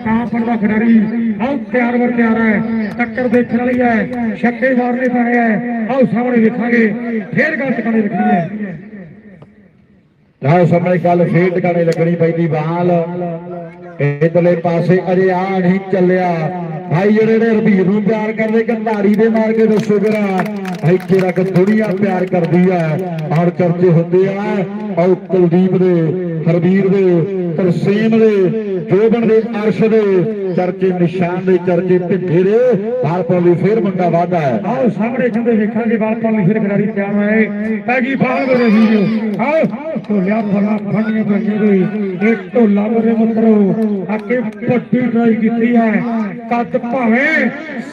ਮਕਾਮ ਦਾ ਖਿਡਾਰੀ ਆਓ ਤਿਆਰ ਵਰ ਤਿਆਰ ਹੈ। ਟੱਕਰ ਦੇਖਣ ਵਾਲੀ ਹੈ। ਛੱਕੇ ਮਾਰਨੇ ਪੈਣੇ ਹੈ। ਆਓ ਸਾਹਮਣੇ ਵੇਖਾਂਗੇ। ਫੇਰ ਗੱਲ ਟਿਕਾਣੇ ਰੱਖਣੀ ਹੈ। ਰਾਹ ਸਾਹਮਣੇ ਕੱਲ ਫੇਰ ਟਿਕਾਣੇ ਲੱਗਣੀ ਪੈਂਦੀ ਬਾਲ। ਇਧਰਲੇ ਪਾਸੇ ਅਜੇ ਆ ਨਹੀਂ ਚੱਲਿਆ। ਭਾਈ ਜਿਹੜੇ ਨੇ ਰਵੀਰ ਨੂੰ ਪਿਆਰ ਕਰਦੇ ਕੰਧਾਰੀ ਦੇ ਮਾਰ ਕੇ ਦੱਸੋ ਜਰਾ। ਇੱਥੇ ਰੱਖ ਦੁਨੀਆ ਪਿਆਰ ਕਰਦੀ ਆ ਔਰ ਚਰਚੇ ਹੁੰਦੇ ਆ। ਔਰ ਕੁਲਦੀਪ ਦੇ, ਹਰਵੀਰ ਦੇ, ਤਰਸੇਮ ਦੇ ਜੋਬਨ ਦੇ ਅਰਸ਼ ਦੇ ਚਰਚੇ ਨਿਸ਼ਾਨ ਦੇ ਚਰਚੇ ਢਿੱਡੇ ਦੇ ਬਾਲ ਪੌਲੀ ਫੇਰ ਮੁੰਡਾ ਵਾਧਾ ਹੈ। ਆਓ ਸਾਹਮਣੇ ਚੰਦੇ ਵੇਖਾਂਗੇ ਬਾਲ ਪਾਉਣ ਫਿਰ ਖਿਡਾਰੀ ਤਿਆਰ ਹੋਏ ਪੈਗੀ ਬਾਹਰ ਮੇਰੇ ਵੀਡੀਓ ਆਓ ਢੋਲਿਆ ਫਲਾ ਫੜੀਆਂ ਬੰਦੇ ਦੇ ਇੱਕ ਢੋਲਾ ਮੇਰੇ ਮਿੱਤਰੋ ਅੱਗੇ ਵੱਡੀ ਟਰਾਈ ਕੀਤੀ ਹੈ। ਕੱਦ ਭਾਵੇਂ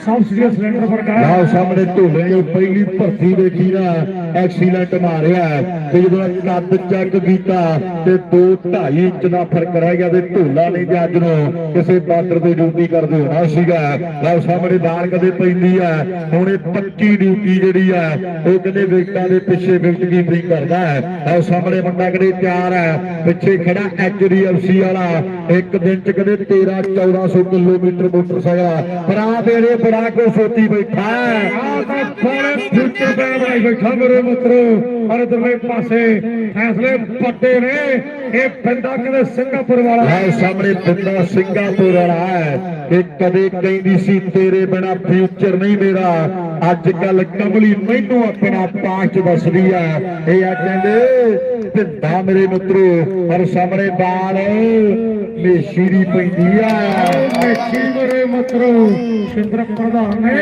ਸਬਸਿਡੀ ਸਿਲੰਡਰ ਵਰਗਾ ਆਹ ਸਾਹਮਣੇ ਢੋਲੇ ਨੇ ਪਹਿਲੀ ਭਰਤੀ ਦੇਖੀ ਨਾ ਐਕਸੀਲੈਂਟ ਮਾਰਿਆ ਤੇ ਜਦੋਂ ਕੱਦ ਚੱਕ ਕੀਤਾ ਤੇ 2 2.5 ਇੰਚ ਦਾ ਫ਼ਰਕ ਰਹਿ ਗਿਆ ਤੇ ਢੋਲਾ ਨੇ ਤੇ ਨੂੰ ਕਿਸੇ ਬਾਰਡਰ ਤੇ ਡਿਊਟੀ ਕਰਦੇ ਹੋਣਾ ਸੀਗਾ। ਲਓ ਸਾਹਮਣੇ ਦਾਲ ਕਦੇ ਪੈਂਦੀ ਆ ਹੁਣ ਇਹ ਪੱਕੀ ਡਿਊਟੀ ਜਿਹੜੀ ਆ ਉਹ ਕਹਿੰਦੇ ਵਿਕਟਾਂ ਦੇ ਪਿੱਛੇ ਵਿਕਟ ਕੀਪਿੰਗ ਕਰਦਾ ਹੈ। ਲਓ ਸਾਹਮਣੇ ਮੁੰਡਾ ਕਦੇ ਤਿਆਰ ਹੈ, ਪਿੱਛੇ ਖੜਾ ਐਚਡੀਐਫਸੀ ਵਾਲਾ, ਇੱਕ ਦਿਨ ਚ ਕਦੇ 13 1400 ਕਿਲੋਮੀਟਰ ਮੋਟਰਸਾਈਕਲ ਭਰਾ ਤੇਰੇ ਬੜਾ ਕੋ ਸੋਤੀ ਬੈਠਾ ਹੈ। ਆਹ ਤਾਂ ਬੜੇ ਫਿਊਚਰ ਬੈਠਾ ਮੇਰੇ ਮਿੱਤਰੋ, ਪਰ ਇਧਰਲੇ ਪਾਸੇ ਫੈਸਲੇ ਵੱਡੇ ਨੇ। ਇਹ ਬੰਦਾ ਕਿਤੇ ਸਿੰਗਾਪੁਰ ਵਾਲਾ। ਹੈ ਸਾਹਮਣੇ ਬੰਦਾ ਸਿੰਗਾਪੁਰ ਵਾਲਾ ਹੈ। ਇਹ ਕਦੇ ਕਹਿੰਦੀ ਸੀ, ਤੇਰੇ ਬਿਨਾ ਫਿਊਚਰ ਨਹੀਂ ਮੇਰਾ। ਅੱਜ ਕੱਲ ਕਮਲੀ ਮੈਨੂੰ ਆਪਣਾ ਪਾਸਟ ਦੱਸਦੀ ਆ। ਇਹ ਆ ਕਹਿੰਦੇ ਭਿੰਦਾ ਮੇਰੇ ਮਿੱਤਰੋ, ਪਰ ਸਾਹਮਣੇ ਬਾਲ ਮੇਸ਼ੀ ਦੀ ਪੈਂਦੀ ਆ। ਮੇਸ਼ੀ ਮੇਰੇ ਮਿੱਤਰੋ। ਸਿੰਦਰ ਪ੍ਰਧਾਨ ਨੇ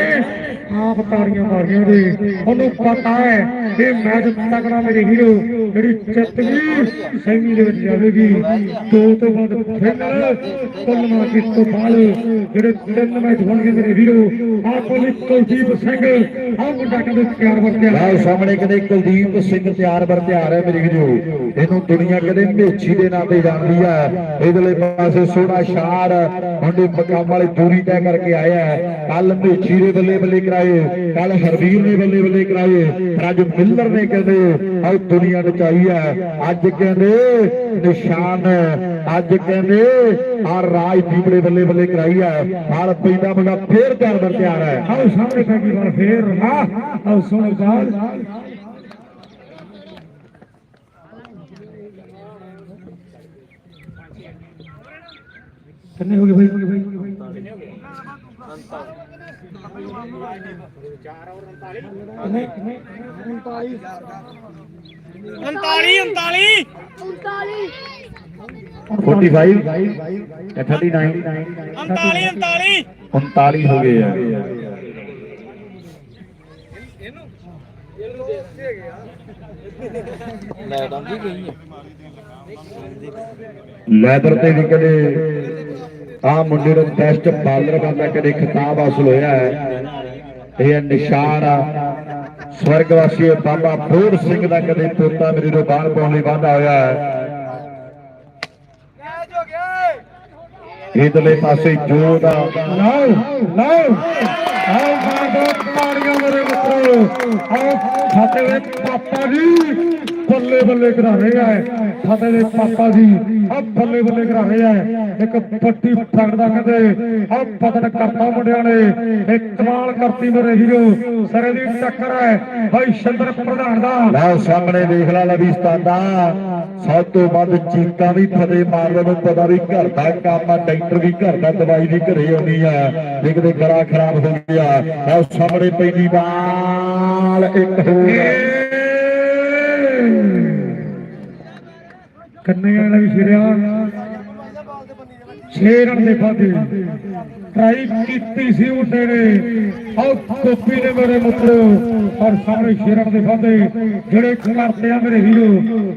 ਆਪ ਤਾੜੀਆਂ ਮਾਰੀਆਂ ਦੇ ਉਹਨੂੰ ਪਤਾ ਹੈ ਇਹ ਮੈਚ ਤਕੜਾ ਮੇਰੇ ਹੀਰੋ ਜਿਹੜੀ ਜਿੱਤ ਗਈ ਸੈਮੀ ਦੇ ਵਿੱਚ ਜਾਵੇਗੀ। ਦੋ ਤੋਂ ਬਾਅਦ ਫਾਈਨਲ ਕੁੱਲ ਇਸ ਤੋਂ ਬਾਅਦ ਜਿਹੜੇ ਤਿੰਨ ਮੈਚ ਹੋਣਗੇ ਮੇਰੇ ਹੀਰੋ। ਆਪ ਕੋਲੀ ਕੁਲਦੀਪ ਸਿੰਘ ਆਹ ਮੁੰਡਾ ਕਹਿੰਦੇ ਤਿਆਰ ਵਰ ਤਿਆਰ ਲਓ ਸਾਹਮਣੇ ਕਦੇ ਕੁਲਦੀਪ ਸਿੰਘ ਤਿਆਰ ਬਰ ਤਿਆਰ ਹੈ ਮੇਰੇ ਵੀਰੋ ਇਹਨੂੰ ਦੁਨੀਆ ਕਦੇ ਮੇਛੀ ਦੇ ਨਾਂ ਤੇ ਜਾਣਦੀ ਆ। ਇਧਰਲੇ ਪਾਸੇ ਸੋਹਣਾ ਸ਼ਾਰ। ਹੁੰਦੇ ਮਕਾਮ ਵਾਲੀ ਦੂਰੀ ਤੈਅ ਕਰਕੇ ਆਇਆ ਹੈ। ਕੱਲ ਮੇਛੀ ਦੇ ਬੱਲੇ ਬੱਲੇ ਕਰਾਏ। ਕੱਲ ਹਰਵੀਰ ਨੇ ਬੱਲੇ ਬੱਲੇ ਕਰਾਏ। ਅੱਜ ਮਿੱਲਰ ਨੇ ਕਹਿੰਦੇ, ਆਹ ਦੁਨੀਆ ਨਚਾਈ ਹੈ। ਅੱਜ ਕਹਿੰਦੇ, ਨਿਸ਼ਾਨ ਅੱਜ ਕਹਿੰਦੇ ਆ ਰਾਜ ਦੀਪੜੇ ਬੱਲੇ ਬੱਲੇ ਕਰਾਈ ਹੈ। ਨਾਲ ਪੈਂਦਾ ਮੁੰਡਾ ਫੇਰ ਤਿਆਰ ਬਰ ਤਿਆਰ ਹੈ। ਆਓ ਸਾਹਮਣੇ ਪੈਗੀ ਵਾਰ ਫੇਰ। ਨਾ ਆਓ ਸੋਹਣੇ ਬਾਲ। ਕਿੰਨੇ ਹੋ ਗਏ ਭਾਈ ਕਿੰਨੇ ਕਿੰਨੇ? 39 39 45 ਜਾਂ 39 39 39 39 ਹੋ ਗਏ ਆ। ਲੈਦਰ ਤੇ ਵੀ ਕਦੇ ਆ ਮੁੰਡੇ ਨੂੰ ਬੈਸਟ ਬਾਲਰ ਬਣਦਾ ਕਦੇ ਖਿਤਾਬ ਹਾਸਲ ਹੋਇਆ ਹੈ। ਇਹ ਨਿਸ਼ਾਨ ਸਵਰਗਵਾਸੀ ਬਾਬਾ ਬੋੜ ਸਿੰਘ ਦਾ ਕਦੇ ਪੋਤਾ ਮੇਰੇ ਨੂੰ ਬਾਲ ਪਾਉਣ ਲਈ ਵਾਧਾ ਹੋਇਆ ਹੈ। ਇਧਰਲੇ ਪਾਸੇ ਜੋ ਦਾ ਲਓ ਲਓ। ਆਓ ਬਾਬਾ ਤਾੜੀਆਂ ਮੇਰੇ ਮਿੱਤਰੋ। ਆਓ ਫਤਿਹ ਦੇ ਪਾਪਾ ਜੀ। ਬੱਲੇ ਬੱਲੇ ਕਰਾ ਰਹੇ ਆ ਸਾਡੇ ਦੇ ਪਾਪਾ ਜੀ। ਆ ਬੱਲੇ ਬੱਲੇ ਕਰਾ ਰਹੇ ਆ। ਇੱਕ ਪੱਟੀ ਫੜਦਾ ਕਹਿੰਦੇ ਆ ਪਤਨ ਕਰਤਾ ਮੁੰਡਿਆਂ ਨੇ। ਇਹ ਕਮਾਲ ਕਰਤੀ ਮੇਰੇ ਵੀਰੋ ਸਰੇ ਦੀ ਟੱਕਰ ਹੈ। ਭਾਈ ਸ਼ੰਦਰ ਪ੍ਰਧਾਨ ਦਾ। ਲੈ ਸਾਹਮਣੇ ਦੇਖ ਲਾ ਲਵੀ ਸਤਾਦਾ ਸਭ ਤੋਂ ਵੱਧ ਚੀਕਾਂ ਵੀ ਫਤਿਹ ਮਾਰਨ ਨੂੰ ਪਤਾ ਵੀ ਘਰ ਦਾ ਕੰਮ ਆ ਡਾਕਟਰ ਵੀ ਘਰ ਦਾ ਦਵਾਈ ਵੀ ਘਰੇ ਆਉਣੀ ਆ। ਜੇ ਕਿਤੇ ਗਲਾ ਖਰਾਬ ਹੋ ਗਿਆ। ਲੈ ਸਾਹਮਣੇ ਪੈਂਦੀ ਬਾਲ ਇੱਕ ਹੋਰ ਕੰਨਿਆਂ ਨਾਲ ਵੀ ਫਿਰਿਆ। ਸ਼ੇਰ ਦੇ ਫਾਦੇ। ਟਰਾਈ ਕੀਤੀ ਸੀ ਉਹਨੇ ਨੇ ਆਹ ਕੋਪੀ ਨੇ ਮੇਰੇ ਮਿੱਤਰੋ ਔਰ ਸਾਹਮਣੇ ਸ਼ੇਰਾਂ ਦੇ ਵਾਦੇ ਜਿਹੜੇ ਕਰਦੇ ਆ ਮੇਰੇ ਵੀਰੋ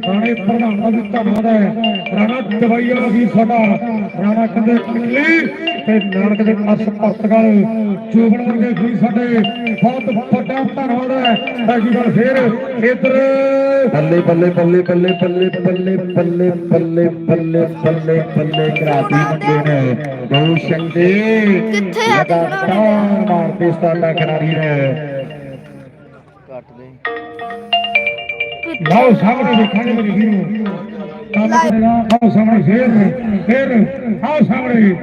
ਰਾਣੇ ਪ੍ਰਧਾਨ ਦਾ ਵੀ ਧੰਨਵਾਦ ਹੈ ਰਾਣਾ ਦਵਾਈ ਵੀ ਸਾਡਾ ਰਾਣਾ ਕਹਿੰਦੇ ਕਿੱਲੀ ਤੇ ਨਾਨਕ ਦੇ ਅਸ ਪੁਰਤਗਾਲ ਜੋਬਨ ਵਰਗੇ ਵੀ ਸਾਡੇ ਬਹੁਤ ਵੱਡਾ ਧੰਨਵਾਦ ਹੈ ਬਾਕੀ ਗੱਲ ਫੇਰ ਇਧਰ ਬੱਲੇ ਬੱਲੇ ਬੱਲੇ ਬੱਲੇ ਬੱਲੇ ਬੱਲੇ ਬੱਲੇ ਬੱਲੇ ਬੱਲੇ ਬੱਲੇ ਬੱਲੇ ਕਰਾਤੀ ਮੁੰਡੇ ਨੇ ਦੋ ਸ਼ੰਦੇ ਕਿੱਥੇ ਆ? ਲਗਾਤਾਰ ਮਾਰਦੇ ਸਤਾਦਾ ਖਿਡਾਰੀ ਨੇ। ਲਾਓ ਸਾਹਮਣੇ ਦੇਖਾਂਗੇ ਮੇਰੀ ਵੀਰੋ। ਕੰਮ ਕਰੇਗਾ। ਆਓ ਸਾਹਮਣੇ ਫੇਰ ਫੇਰ। ਆਓ ਸਾਹਮਣੇ।